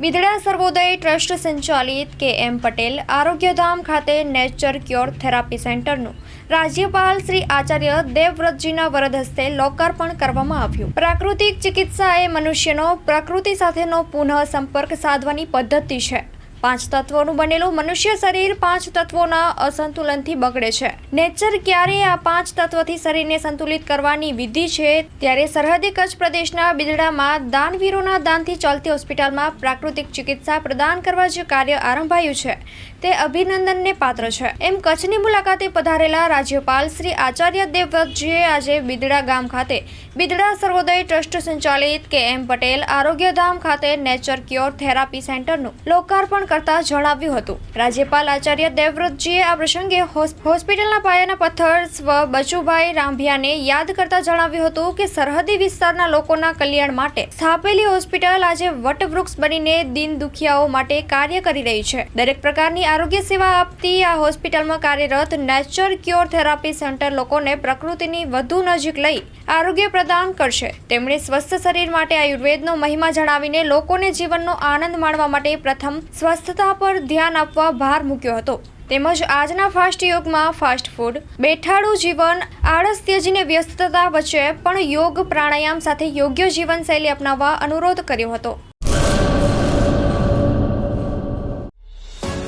બિદડા સર્વોદય trust સંચાલિત કે એમ પટેલ આરોગ્યધામ ખાતે નેચર ક્યોર થેરાપી સેન્ટરનું રાજ્યપાલ શ્રી આચાર્ય દેવવ્રતજીના વરદ હસ્તે લોકાર્પણ કરવામાં આવ્યું. પ્રાકૃતિક ચિકિત્સા એ મનુષ્યનો પ્રકૃતિ સાથેનો પુનઃ સંપર્ક સાધવાની પદ્ધતિ છે. પાંચ તત્વોનું બનેલું મનુષ્ય શરીર પાંચ તત્વોના અસંતુલનથી બગડે છે. નેચર ક્યારે આ પાંચ તત્વથી શરીરને સંતુલિત કરવાની વિધિ છે ત્યારે સરહદી કચ્છ પ્રદેશના બિદડામાં દાનવીરોના દાનથી ચાલતી હોસ્પિટલમાં પ્રાકૃતિક ચિકિત્સા પ્રદાન કરવા જે કાર્ય આરંભાયું છે. તે અભિનંદનને પાત્ર છે. એમ કચ્છની મુલાકાતે પધારેલા રાજ્યપાલ શ્રી આચાર્ય દેવવ્રતજીએ આજે બિદડા ગામ ખાતે બિદડા સર્વોદય ટ્રસ્ટ સંચાલિત કે એમ પટેલ આરોગ્યધામ ખાતે નેચર ક્યોર થેરાપી સેન્ટરનું લોકાર્પણ કરતા જણાવ્યું હતું. રાજ્યપાલ આચાર્ય દેવવ્રતજીએ આ પ્રસંગે હોસ્પિટલના પાયાના પથ્થર સ્વ બચુભાઈ રાંભિયાને યાદ કરતા જણાવ્યું હતું કે સરહદી વિસ્તારના લોકોના કલ્યાણ માટે સ્થાપેલી હોસ્પિટલ આજે વટવૃક્ષ બનીને દિન દુખિયાઓ માટે કાર્ય કરી રહી છે. દરેક પ્રકારની આરોગ્ય સેવા આપતી આ હોસ્પિટલમાં કાર્યરત નેચર ક્યોર થેરાપી સેન્ટર લોકોને પ્રકૃતિની વધુ નજીક લઈ આરોગ્ય પ્રદાન કરશે. તેમણે સ્વસ્થ શરીર માટે આયુર્વેદનો મહિમા જણાવીને લોકોને જીવનનો આનંદ માણવા માટે પ્રથમ સ્વસ્થતા પર ધ્યાન આપવા ભાર મૂક્યો હતો. તેમજ આજના ફાસ્ટ યોગમાં ફાસ્ટ ફૂડ, બેઠાડું જીવન, આળસ ત્યજીને વ્યસ્તતા વચ્ચે પણ યોગ પ્રાણાયામ સાથે યોગ્ય જીવનશૈલી અપનાવવા અનુરોધ કર્યો હતો.